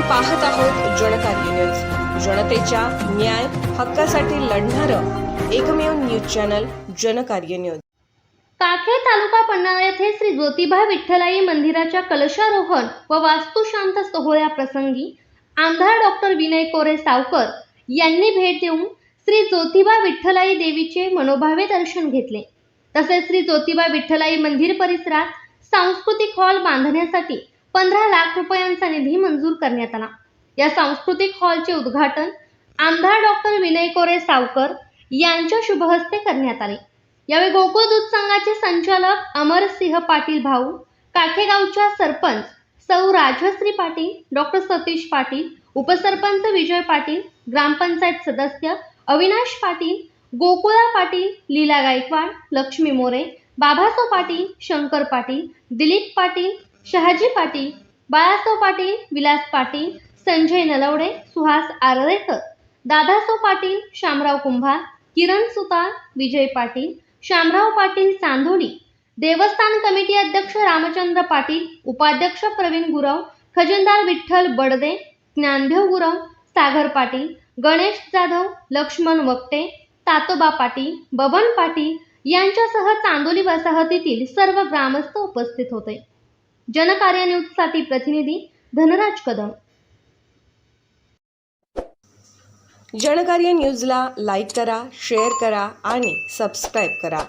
पाहत आहोत जनकार्य न्यूज जनतेच्या न्याय हक्कासाठी लढणारं एकमेव news channel Janakarya news Kakhe taluka Panhala येथे श्री ज्योतिबा विठ्ठलाई मंदिराच्या कलशारोहण व वास्तुशांत सोहळ्या प्रसंगी आमदार डॉक्टर विनय कोरे सावकर यांनी भेट देऊन श्री ज्योतिबा विठ्ठलाई देवीचे मनोभावे दर्शन घेतले. तसेच श्री ज्योतिबा विठ्ठलाई मंदिर परिसरात सांस्कृतिक हॉल बांधण्यासाठी पंधरा लाख रुपयांचा निधी मंजूर करण्यात आला. या सांस्कृतिक हॉलचे उद्घाटन आमदार डॉक्टर विनय कोरे सावकर यांच्या शुभहस्ते करण्यात आले. यावेळी गोकुळ दूध संघाचे संचालक अमरसिंह पाटील भाऊ काठेगावच्या सरपंच सौ राजश्री पाटील डॉक्टर सतीश पाटील उपसरपंच विजय पाटील ग्रामपंचायत सदस्य अविनाश पाटील गोकुळा पाटील लीला गायकवाड लक्ष्मी मोरे बाबासाव पाटील शंकर पाटील दिलीप पाटील शहाजी पाटील बाळासाव पाटील विलास पाटील संजय नलवडे सुहास आरळेकर दादासो पाटील शामराव कुंभार किरण सुतार विजय पाटील शामराव पाटील चांदोली देवस्थान कमिटी अध्यक्ष रामचंद्र पाटील उपाध्यक्ष प्रवीण गुरव खजिनदार विठ्ठल बडदे ज्ञानदेव गुरव सागर पाटील गणेश जाधव लक्ष्मण वक्ते तातोबा पाटील बबन पाटील यांच्यासह चांदोली वसाहतीतील सर्व ग्रामस्थ उपस्थित होते. जनकार्य न्यूजसाठी प्रतिनिधी धनराज कदम. जनकार्य न्यूजला लाईक करा शेअर करा आणि सबस्क्राईब करा.